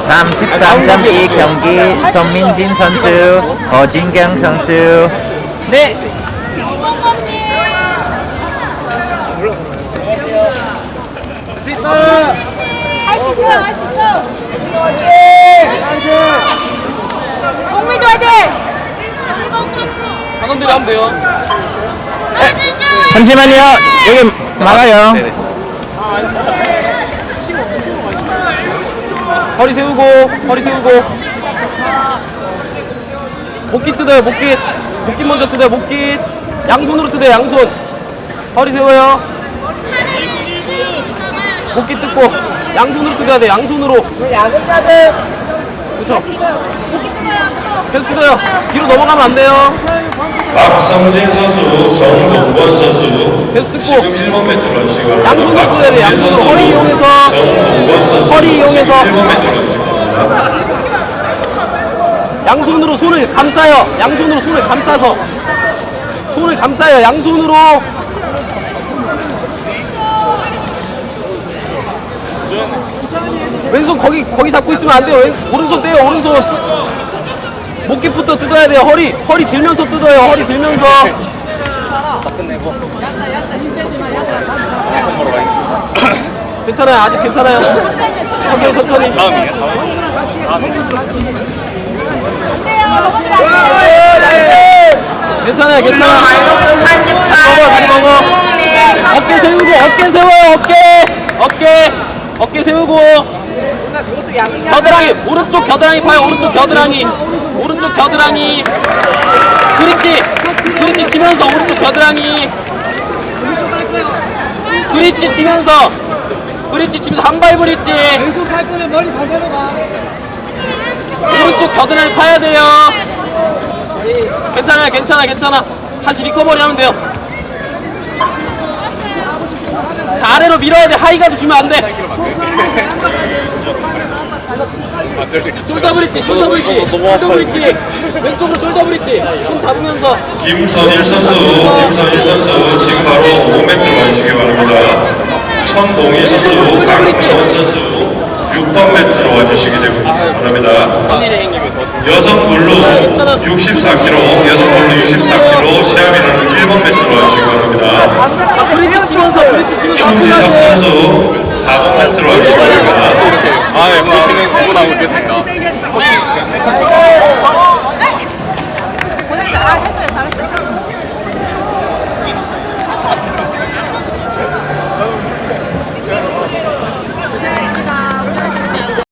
33.2 경기 손민진 선수, 어진경 선수. 네. 할수 있어, 할수 있어. 송민주 화이팅! 한번더 하면 돼요. 잠시만요. 여기 막아요. 네네. 허리 세우고, 허리 세우고. 목깃 뜯어요, 목깃. 목깃 먼저 뜯어요, 목깃. 양손으로 뜯어요, 양손. 허리 세워요. 목깃 뜯고, 양손으로 뜯어야 돼, 양손으로. 그렇죠. 계속 뜯어요. 뒤로 넘어가면 안 돼요. 박성진 선수, 정동건 선수 뜯고. 지금 1번 매트로 와주시기 바랍니다. 양손으로 뜯어야 돼, 양손으로. 선수, 허리 이용해서. 정동건 선수 허리 이용해서. 지금 1번 매트로 바랍니다. 양손으로 손을 감싸요. 양손으로 손을 감싸서. 손을 감싸요. 양손으로. 왼손 거기 거기 잡고 있으면 안 돼요. 왼, 오른손 떼요. 오른손. 목깃부터 뜯어야 돼요. 허리 허리 들면서 뜯어요. 허리 들면서. 괜찮아요. 아직 괜찮아요. 천천히 천천히. 괜찮아요. 괜찮아. 먹어, 다리 먹어. 어깨 세우고, 어깨 세워요, 어깨. 어깨. 어깨 세우고. 겨드랑이, 오른쪽 겨드랑이 파요, 오른쪽 겨드랑이. 오른쪽 겨드랑이. 브릿지. 브릿지 치면서, 오른쪽 겨드랑이. 브릿지 치면서. 브릿지 치면서, 한발 브릿지. 왼손 팔 거면 머리 반대로 가. 오른쪽 겨드랑이 파야 돼요. 괜찮아요, 괜찮아, 괜찮아. 다시 리커버리 하면 돼요. 자, 아래로 밀어야 돼. 하이가드 주면 안 돼. 숄더 브릿지, 숄더 브릿지, 숄더 브릿지. 왼쪽으로 숄더 브릿지. 손 잡으면서. 김선일 선수, 김선일 선수 지금 바로 5번 매트로 와주시기 바랍니다. 천동희 선수, 강동원 선수 6번 매트로 와주시기 바랍니다. 여성 블루 64kg, 여성 블루 64kg 시합이라는 1번 매트로 와주시기 바랍니다. 자, 브릿지 치면서, 브릿지 치면서. 돼. 선수 4번 매트로 와주시기 바랍니다. 아, 예, 보시